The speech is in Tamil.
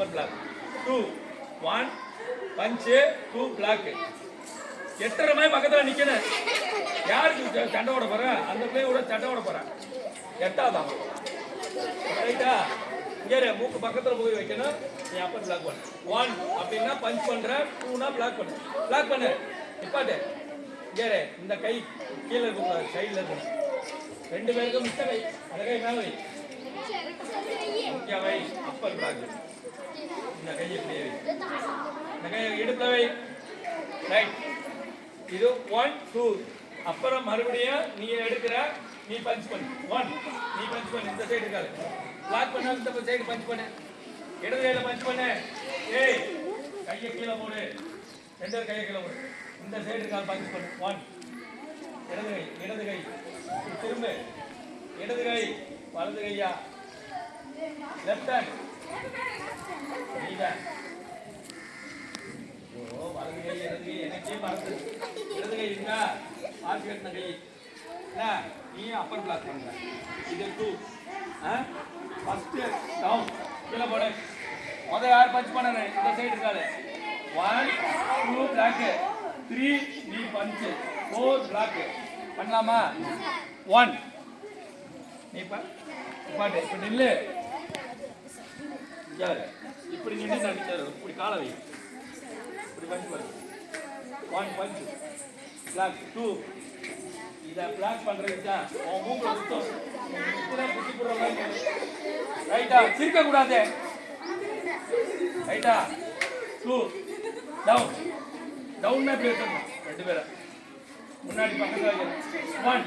Upper block two one punch two block எட்டரை மாதிரி பக்கத்தில் நிற்கணும் யாருக்கு சண்டை ஓட போற? அந்த பிள்ளையோட சண்டை ஓட போற. எட்டாதான் ரைட்டா இங்கே மூக்கு பக்கத்தில் போய் வைக்கணும். நீ அப்போ பிளாக் பண்ணு. ஒன் அப்படின்னா பஞ்ச் பண்ற டூனா பிளாக் பண்ணு. பிளாக் பண்ணு. நிப்பாட்டு. இங்கே இந்த கை கீழே இருக்கக்கூடாது சைடில் இருக்கணும் ரெண்டு பேருக்கும் மிச்ச கை. அந்த கை மேலே வை. முக்கிய வை அப்பர் பிளாக் இந்த கையை இப்படியே இந்த கையை இடுப்புல வை. ரைட் இது ஒன் டூ அப்புறம் மறுபடியும் நீ எடுக்கிற நீ பஞ்ச் பண்ணு. ஒன் நீ பஞ்ச் பண்ணு. இந்த சைடு இருக்காது. பிளாக் பண்ண இந்த சைடு பஞ்ச் பண்ணு. இடது கையில பஞ்ச் பண்ணு. ஏய் கையை கீழே போடு. ரெண்டு கையை கீழே போடு. இந்த சைடு இருக்காது பஞ்ச் பண்ணு. ஒன் இடது கை இடது கை. திரும்ப. இடது கை வலது கையா? லெஃப்ட் ஹேண்ட் நீதான் ஓ வலது கை இடது கை எனக்கே மறந்து இடது கை இருக்கா ஆட்சி கட்டின கை என்ன நீ அப்பர் பிளாக் பண்ண இது டூ ஃபர்ஸ்ட் டவுன் கீழே போடு முதல் யார் பஞ்ச் பண்ணணும் இந்த சைடு இருக்காது ஒன் டூ பிளாக் த்ரீ நீ பஞ்ச் ஃபோர் பிளாக் பண்ணலாமா ஒன் நீ பா பாட்டு இப்போ நில்லு. யாரு இப்படி நின்று நடிச்சாரு இப்படி கால வை. இப்படி பஞ்ச் பாருங்க ஒன் பஞ்ச் பிளாக் டூ இதை பிளாக் பண்றதுக்கா உன் மூக்கில் சுத்தம். இப்படிதான் புத்தி போடுற மாதிரி ரைட்டா சிரிக்க கூடாது. ரைட்டா டூ டவுன் டவுன் பேசணும் ரெண்டு பேரை. முன்னாடி பக்கத்தில் ஒன்